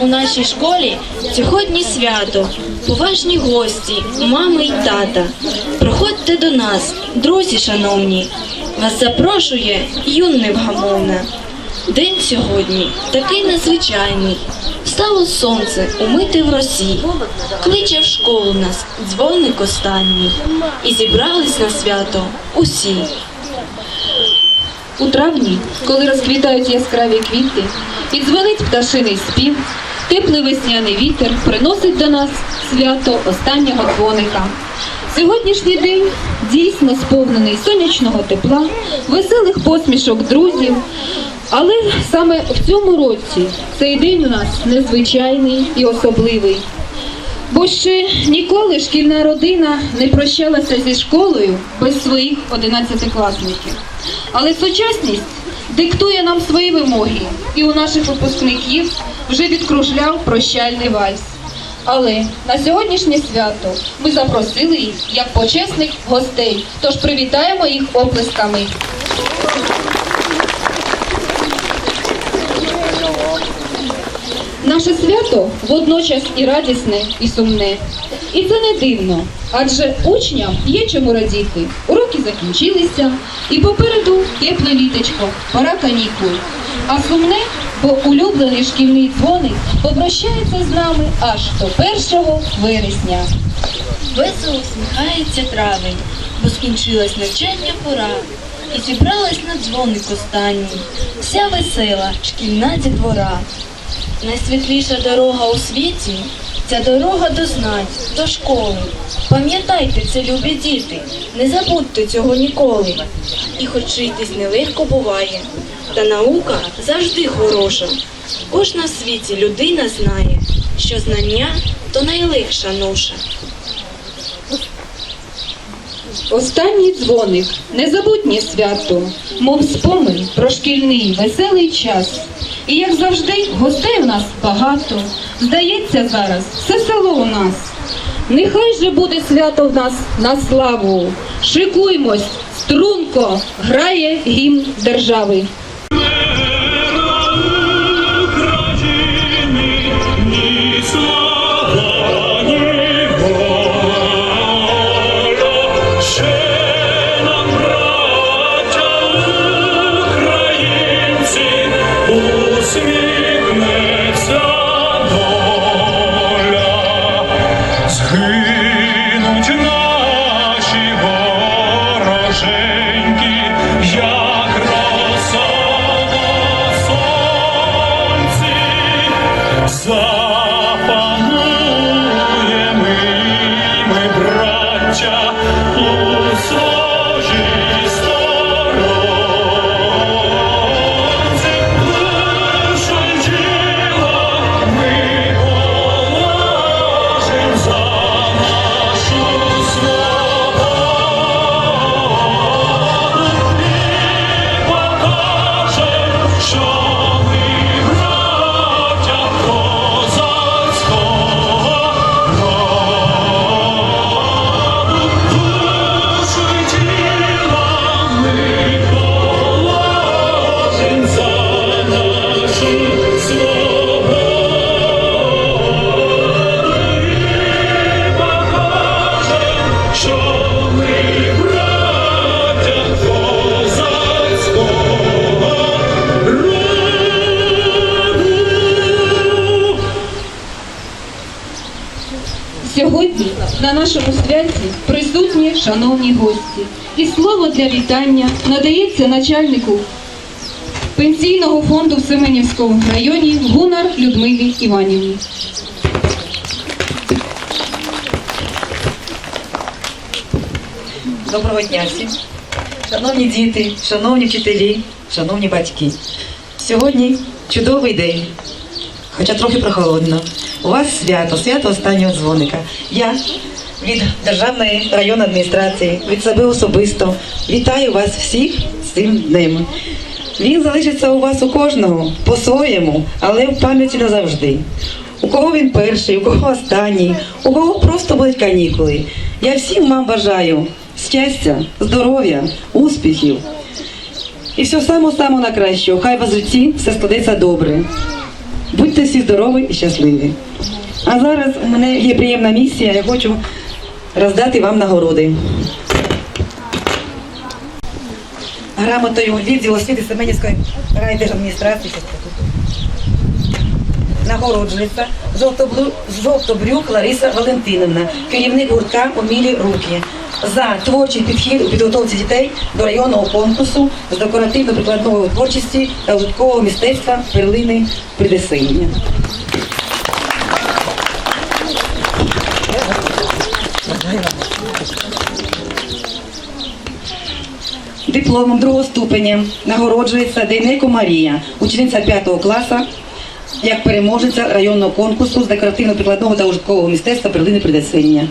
У нашій школі сьогодні свято, поважні гості, мами й тата. Проходьте до нас, друзі шановні. Вас запрошує юн невгамовна. День сьогодні такий незвичайний. Стало сонце умите в росі, кличе в школу нас дзвоник останній, і зібрались на свято усі. У травні, коли розквітають яскраві квіти, підзвонить пташиний спів, теплий весняний вітер приносить до нас свято останнього дзвоника. Сьогоднішній день дійсно сповнений сонячного тепла, веселих посмішок друзів. Але саме в цьому році цей день у нас незвичайний і особливий. Бо ще ніколи шкільна родина не прощалася зі школою без своїх одинадцятикласників. Але сучасність диктує нам свої вимоги, і у наших випускників вже відкружляв прощальний вальс. Але на сьогоднішнє свято ми запросили їх як почесних гостей, тож привітаємо їх оплесками. Наше свято водночас і радісне, і сумне. І це не дивно, адже учням є чому радіти. Уроки закінчилися, і попереду тепле літочко, пора канікул. А сумне, бо улюблений шкільний дзвоник попрощається з нами аж до 1 вересня. Весело всміхається травень, бо скінчилась навчання пора, і зібралась на дзвоник останній, вся весела шкільна дітвора. Найсвітліша дорога у світі це дорога до знань, до школи. Пам'ятайте це, любі діти, не забудьте цього ніколи. І хоч житись нелегко буває, та наука завжди хороша. Кожна в світі людина знає, що знання то найлегша ноша. Останній дзвоник, незабутнє свято, мов спомин про шкільний веселий час. І як завжди, гостей у нас багато. Здається, зараз все село у нас. Нехай же буде свято в нас на славу. Шикуймось, струнко грає гімн держави. Song. Нашому святі присутні шановні гості. І слово для вітання надається начальнику пенсійного фонду в Семенівському районі Гунар Людмилі Іванівні. Доброго дня всім. Шановні діти, шановні вчителі, шановні батьки. Сьогодні чудовий день, хоча трохи прохолодно. У вас свято, свято останнього дзвоника. Я від Державної районної адміністрації, від себе особисто вітаю вас всіх з цим днем. Він залишиться у вас у кожного по-своєму, але в пам'яті назавжди. У кого він перший, у кого останній, у кого просто будуть канікули. Я всім вам бажаю щастя, здоров'я, успіхів. І все само-само на кращого. Хай вас в житті все складеться добре. Будьте всі здорові і щасливі. А зараз у мене є приємна місія, я хочу роздати вам нагороди. Грамотою відділу освіти Семенівської райдержадміністрації. Нагороджується жовтобрюк Лариса Валентинівна, керівник гуртка Умілі руки за творчий підхід у підготовці дітей до районного конкурсу з декоративно-прикладної творчості та ужиткового мистецтва перлини Придесині. Дипломом другого ступеня нагороджується Дейнеко Марія, учениця 5 класу, як переможеця районного конкурсу з декоративно-прикладного та ужиткового мистецтва перлини Придесиння.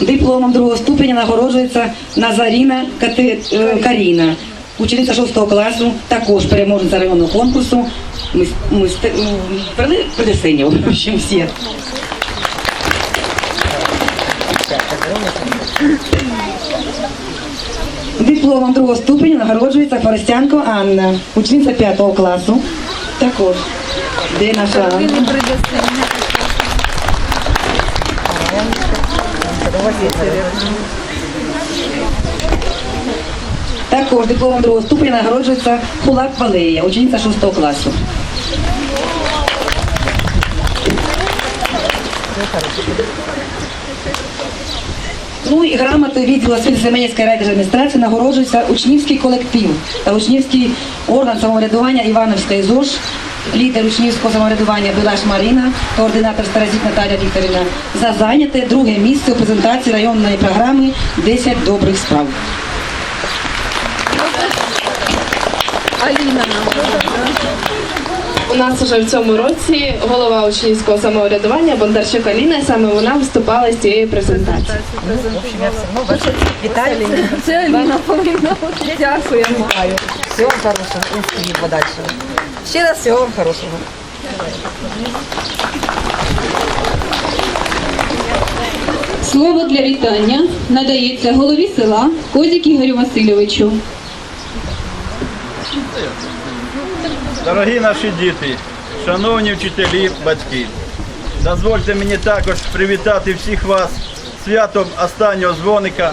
Дипломом другого ступеня нагороджується Назаріна е, Каріна, учениця 6 класу, також переможниця районного конкурсу в общем, всі. Дипломом другого ступеня нагороджується Форостянко Анна, учениця 5 класу. Також. Де наша Анна? Також дипломом другого ступеня нагороджується Хулак Валерія, учениця 6 класу. Ну і грамотою відділу освіти Семенівської райдержадміністрації нагороджується учнівський колектив та учнівський орган самоврядування Івановської ЗОЖ, лідер учнівського самоврядування Білаш Маріна, координатор Старозіт Наталя Вікторівна, за зайняте друге місце у презентації районної програми «10 добрих справ. У нас уже в цьому році голова учнівського самоврядування Бондарчук Аліна, і саме вона виступала з цієї презентації. Вітаю. Це Аліна повинна бути. Всього хорошого, успіхів подальшого. Ще раз всього хорошого. Слово для вітання надається голові села Козік Ігорю Васильовичу. Дорогі наші діти, шановні вчителі, батьки, дозвольте мені також привітати всіх вас святом останнього дзвоника,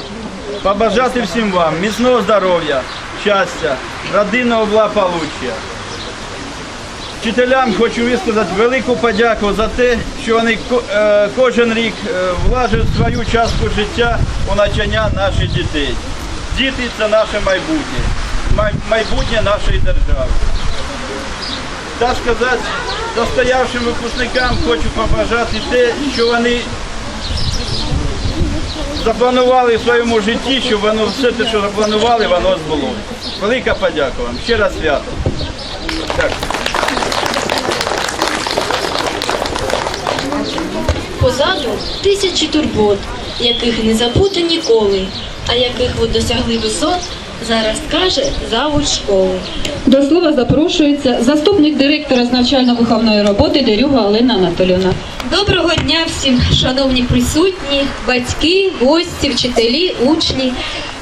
побажати всім вам міцного здоров'я, щастя, родинного благополуччя. Вчителям хочу висказати велику подяку за те, що вони е, кожен рік е, влажують свою частку життя у навчання наших дітей. Діти це наше майбутнє, май- майбутнє нашої держави. Так сказати, достоявшим випускникам хочу побажати те, що вони запланували в своєму житті, щоб воно все те, що запланували, воно збулося. Велика подяка вам. Ще раз свято. Позаду тисячі турбот, яких не забути ніколи, а яких ви досягли висот, зараз каже завуч школи. До слова запрошується заступник директора з навчально-виховної роботи Дерюга Олена Анатолівна. Доброго дня всім, шановні присутні, батьки, гості, вчителі, учні.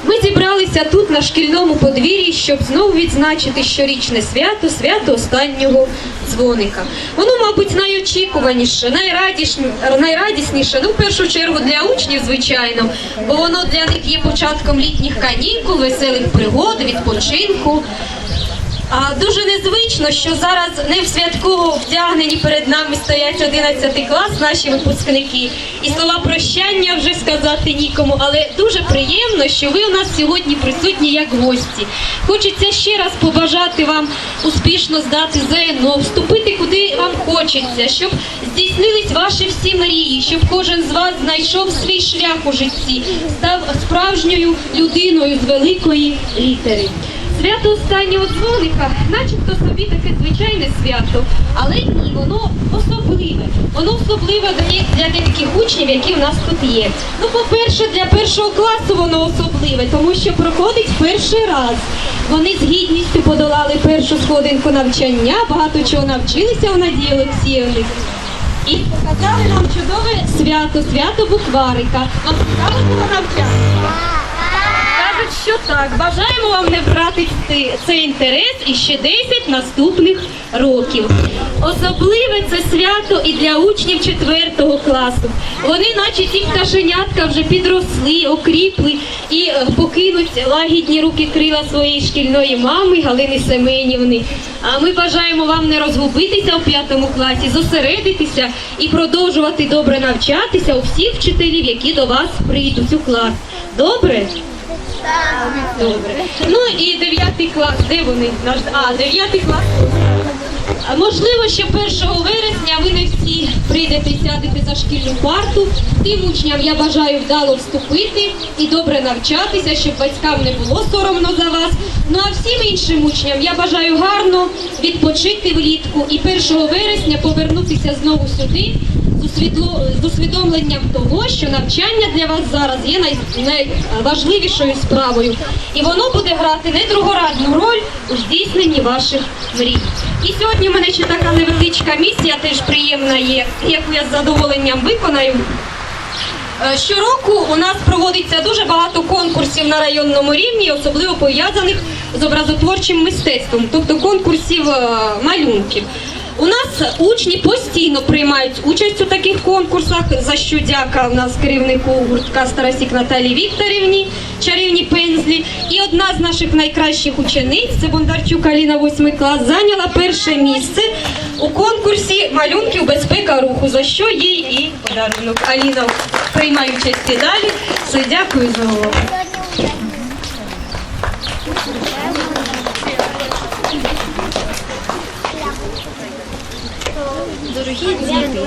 Ми зібралися тут на шкільному подвір'ї, щоб знову відзначити щорічне свято, свято останнього дзвоника. Воно, мабуть, найочікуваніше, найрадісніше, ну, в першу чергу для учнів, звичайно, бо воно для них є початком літніх канікул, веселих пригод, відпочинку. А дуже незвично, що зараз не в святково вдягнені перед нами стоять 11 клас, наші випускники. І слова прощання вже сказати нікому, але дуже приємно, що ви у нас сьогодні присутні як гості. Хочеться ще раз побажати вам успішно здати ЗНО, вступити куди вам хочеться, щоб здійснились ваші всі мрії, щоб кожен з вас знайшов свій шлях у житті, став справжньою людиною з великої літери. Свято останнього дзвоника, начебто собі таке звичайне свято, але ні, воно особливе. Воно особливе для, деяких учнів, які в нас тут є. Ну, по-перше, для першого класу воно особливе, тому що проходить перший раз. Вони з гідністю подолали першу сходинку навчання, багато чого навчилися у Надії Олексіївни. І показали нам чудове свято, свято букварика. Вам цікаво було навчати? Що так, бажаємо вам не втратити цей інтерес і ще 10 наступних років. Особливе це свято і для учнів 4 класу. Вони, наче ті пташенятка, вже підросли, окріпли і е, покинуть лагідні руки крила своєї шкільної мами Галини Семенівни. А ми бажаємо вам не розгубитися у п'ятому класі, зосередитися і продовжувати добре навчатися у всіх вчителів, які до вас прийдуть у клас. Добре? Добре. Ну і дев'ятий клас, де вони? А, дев'ятий клас. Можливо, що 1 вересня ви не всі прийдете сядете за шкільну парту. Тим учням я бажаю вдало вступити і добре навчатися, щоб батькам не було соромно за вас. Ну а всім іншим учням я бажаю гарно відпочити влітку і 1 вересня повернутися знову сюди з усвідомленням того, що навчання для вас зараз є най- найважливішою справою, і воно буде грати не другорадну роль у здійсненні ваших мрій. І сьогодні в мене ще така невеличка місія, теж приємна є, яку я з задоволенням виконаю. Е, Щороку у нас проводиться дуже багато конкурсів на районному рівні, особливо пов'язаних з образотворчим мистецтвом, тобто конкурсів е, малюнків. У нас учні постійно приймають участь у таких конкурсах, за що дяка у нас керівнику гуртка Старосік Наталії Вікторівні, чарівні пензлі. І одна з наших найкращих учениць, це Бондарчук Аліна 8 клас, зайняла перше місце у конкурсі малюнків безпека руху, за що їй і подарунок. Аліна приймає участь і далі. Все, дякую за увагу. Дорогі діти,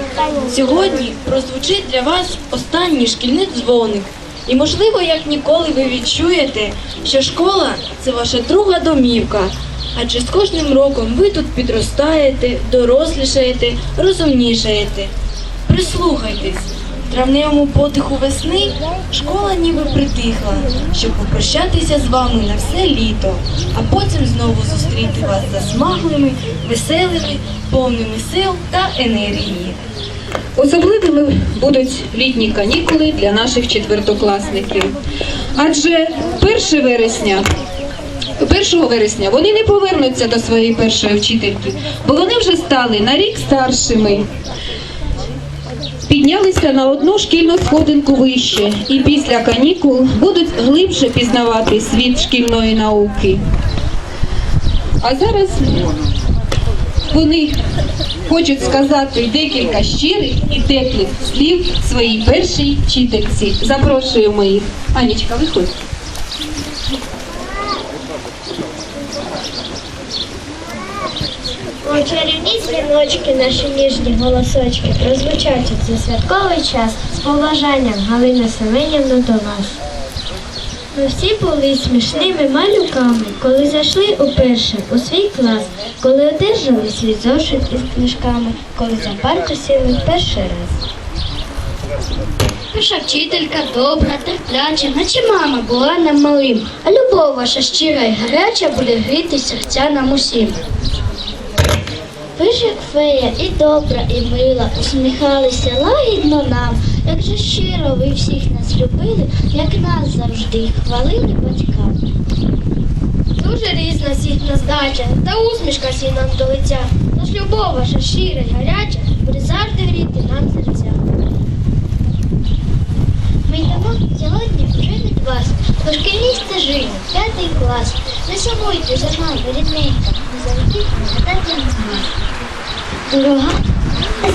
сьогодні прозвучить для вас останній шкільний дзвоник. І можливо, як ніколи ви відчуєте, що школа це ваша друга домівка. Адже з кожним роком ви тут підростаєте, дорослішаєте, розумнішаєте. Прислухайтесь, травневому подиху весни школа ніби притихла, щоб попрощатися з вами на все літо, а потім знову зустріти вас засмаглими, веселими, повними сил та енергії. Особливими будуть літні канікули для наших четвертокласників. Адже 1 вересня 1 вересня вони не повернуться до своєї першої вчительки, бо вони вже стали на рік старшими. Піднялися на одну шкільну сходинку вище і після канікул будуть глибше пізнавати світ шкільної науки. А зараз вони хочуть сказати декілька щирих і теплих слів своїй першій вчительці. Запрошуємо їх. Анічка, виходь. О, чарівні дзвіночки, наші ніжні голосочки прозвучать у цей святковий час з побажанням Галина Семенівна до вас. Ми всі були смішними малюками, коли зайшли уперше у свій клас, коли одержали свій зошит із книжками, коли за парту сіли перший раз. Наша вчителька добра, терпляча, наче мама була нам малим, а любов ваша щира і гаряча буде гріти серця нам усім. Ж як фея і добра, і мила, усміхалися лагідно нам, як же щиро ви всіх нас любили, як нас завжди хвалили батькам. Дуже різна всіх здача, та усмішка всі нам до лиця. Тож любов ваша щира й гаряча буде завжди гріти нам серця. Ми йдемо сьогодні вже від вас, по шкільній стежині, п'ятий клас. Не сумуйте за нами, рідненька, ми завжди згадати вас. Дорога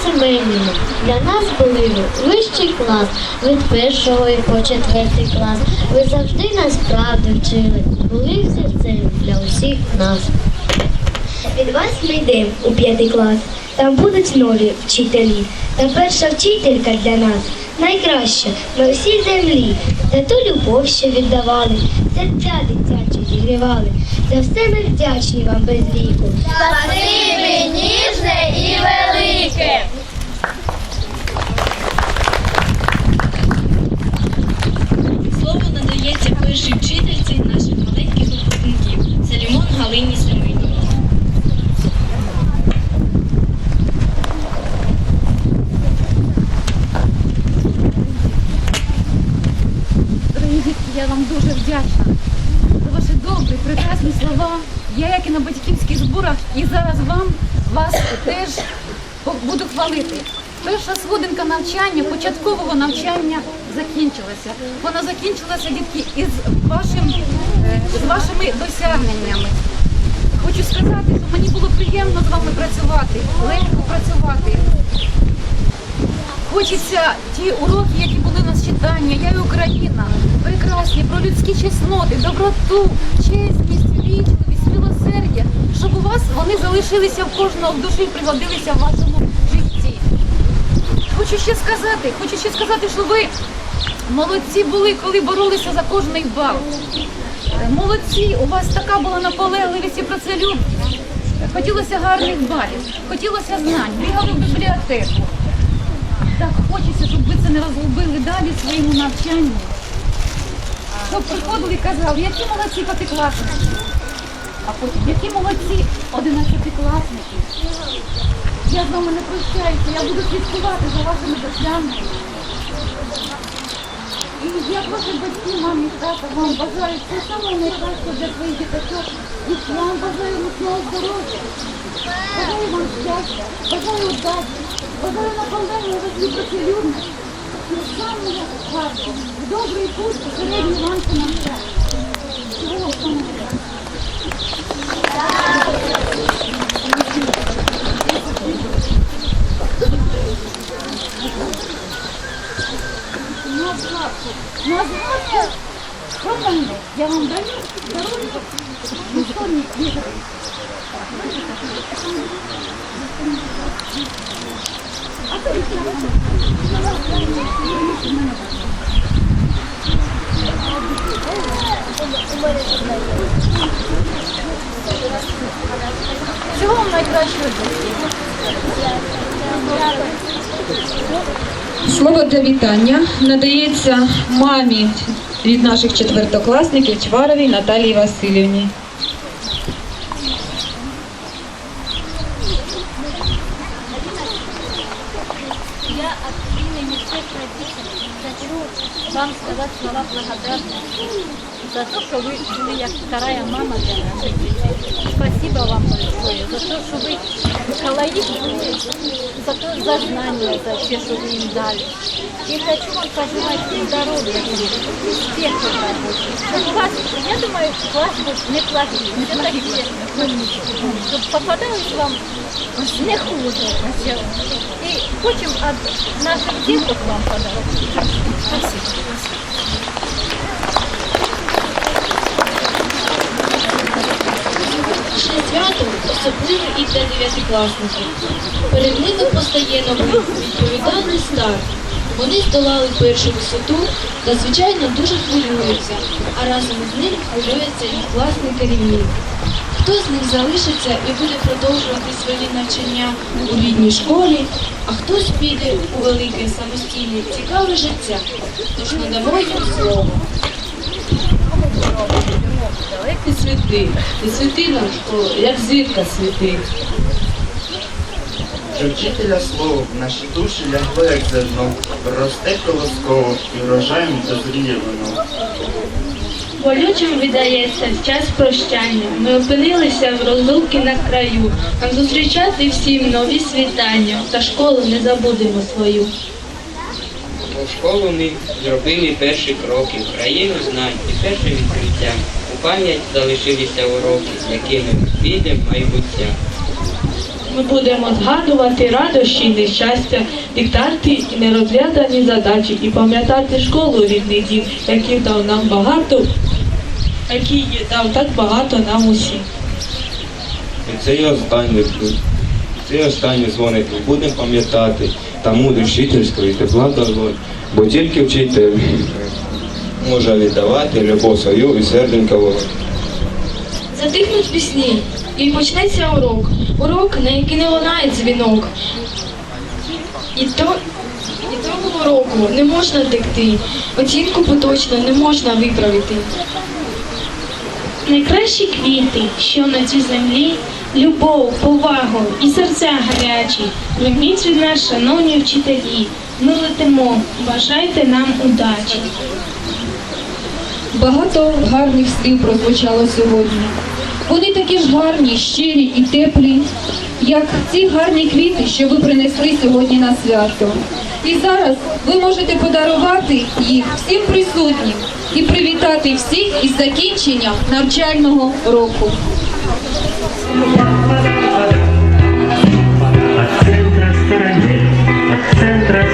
Семенівна, для нас були ви вищий клас, від першого і по четвертий клас. Ви завжди нас правди вчили, були серцем для усіх нас. Від вас ми йдемо у п'ятий клас. Там будуть нові вчителі. Та перша вчителька для нас найкраща на всій землі. За ту любов, що віддавали, серця дитячі зігрівали. За все ми вдячні вам без віку. Слово надається першій вчительці наших маленьких випускників. Це Лімон Галині Семенівні. Дорогі дітки, я вам дуже вдячна за ваші добрі, прекрасні слова. Я як і на батьківських зборах, і зараз вам вас теж буду хвалити. Перша сходинка навчання, початкового навчання закінчилася. Вона закінчилася дітки із вашим е, з вашими досягненнями. Хочу сказати, що мені було приємно з вами працювати, легко працювати. Хочеться ті уроки, які читання, я і Україна, прекрасні, про людські чесноти, доброту, чесність, вічливість, милосердя, щоб у вас вони залишилися в кожного в душі, пригодилися в вашому житті. Хочу ще сказати, хочу ще сказати, що ви молодці були, коли боролися за кожний бал. Молодці, у вас така була наполегливість і працелюбність. Хотілося гарних балів, хотілося знань, бігали в бібліотеку. Так хочеться, щоб це не розгубили далі своєму навчанні. Щоб приходили і казали, які молодці п'ятикласники, а потім, які молодці одинадцятикласники. Я з вами не прощаюся, я буду слідкувати за вашими досягненнями. І як ваші батьки, мамі, тата, вам бажаю все саме найкраще для своїх діточок. І вам бажаю міцного здоров'я. Бажаю вам щастя, бажаю удачі, бажаю наповнення вашій працелюбності. Добрий путь у середній ланці навчання. Всього вам самого доброго. На згадку, на згадку про мене я вам даю здоров'я, ніхто не вірить. Всього вам найкращого. Слово для вітання надається мамі від наших четвертокласників Чваровій Наталії Васильівні. Я от имени всех родителей вам сказать слова благодарности за то, что вы были как вторая мама для наших детей. Спасибо вам большое за то, что вы колориды, за, то, за знания, за все, что вы им дали. И хочу вам пожелать здоровья, успехов. Чтобы вас, я думаю, класс будет не класс, все такие. Чтобы попадалось вам не хуже. И хочем от наших деток вам подарок. Спасибо. Свято особливе і для дев'ятикласників. Перед ними постає новий відповідальний старт. Вони здолали першу висоту та, звичайно, дуже хвилюються, а разом із ним хвилюється їх класний керівник. Хто з них залишиться і буде продовжувати свої навчання у рідній школі, а хтось піде у велике самостійне цікаве життя. Тож надамо їм слово. Ти світи, ти світи нам як зірка світить. До вчителя слово в наші душі лягло, як зерно, росте колосково і врожаєм дозріє воно. Болючим віддається час прощання. Ми опинилися в розлуки на краю. Нам зустрічати всім нові світання, та школу не забудемо свою. У школу ми зробили перші кроки, країну знань і перше відкриття. Пам'ять залишилися уроки, якими підемо майбуття. Ми будемо згадувати радощі і нещастя, диктанти і нерозв'язані задачі, і пам'ятати школу рідний дім, який дав нам багато, який дав так багато нам усім. І цей останній, цей останній дзвоник ми будемо пам'ятати та мудрість вчительської тепла долонь, бо тільки вчитель може віддавати любов свою і серденька вогонь. Затихнуть пісні, і почнеться урок. Урок, на який не лунає дзвінок. І то і того уроку не можна втекти. Оцінку поточно не можна виправити. Найкращі квіти, що на цій землі, любов, повагу і серця гарячі. Прийміть від нас, шановні вчителі, ми летимо, бажайте нам удачі. Багато гарних слів прозвучало сьогодні. Вони такі ж гарні, щирі і теплі, як ці гарні квіти, що ви принесли сьогодні на свято. І зараз ви можете подарувати їх всім присутнім і привітати всіх із закінченням навчального року. От центра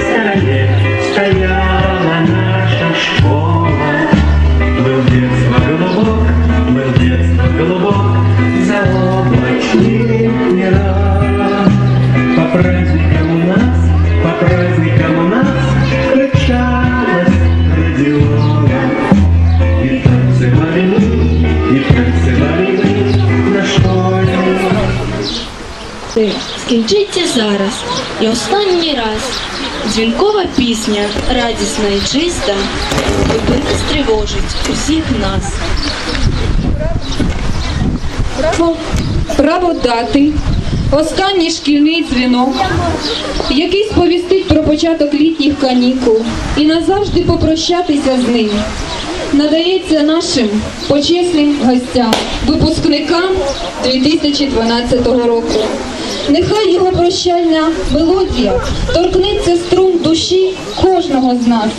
Скінчиться зараз і останній раз. Дзвінкова пісня, радісна і чиста, зупини стривожить усіх нас. Право, право дати останній шкільний дзвінок, який сповістить про початок літніх канікул і назавжди попрощатися з ними. Надається нашим почесним гостям, випускникам 2012 року. Нехай його прощальна мелодія торкнеться струн душі кожного з нас.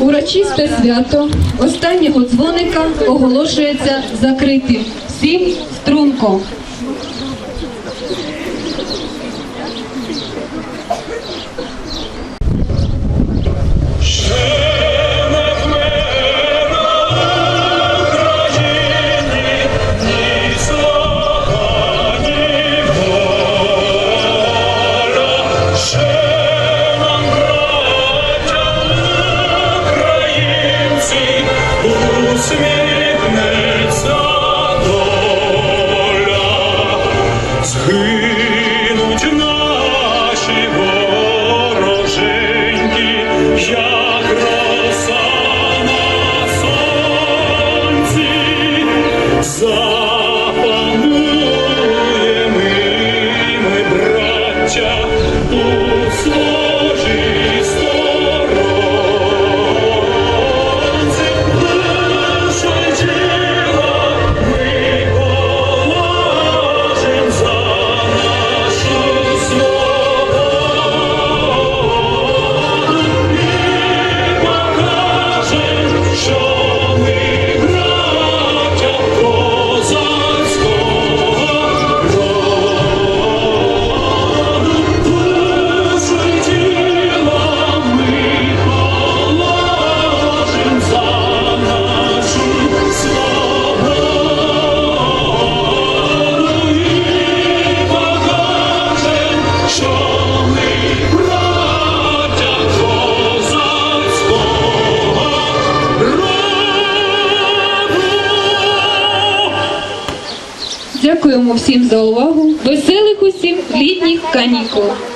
Урочисте свято останнього дзвоника оголошується закритим. Всім струнко. Канікул.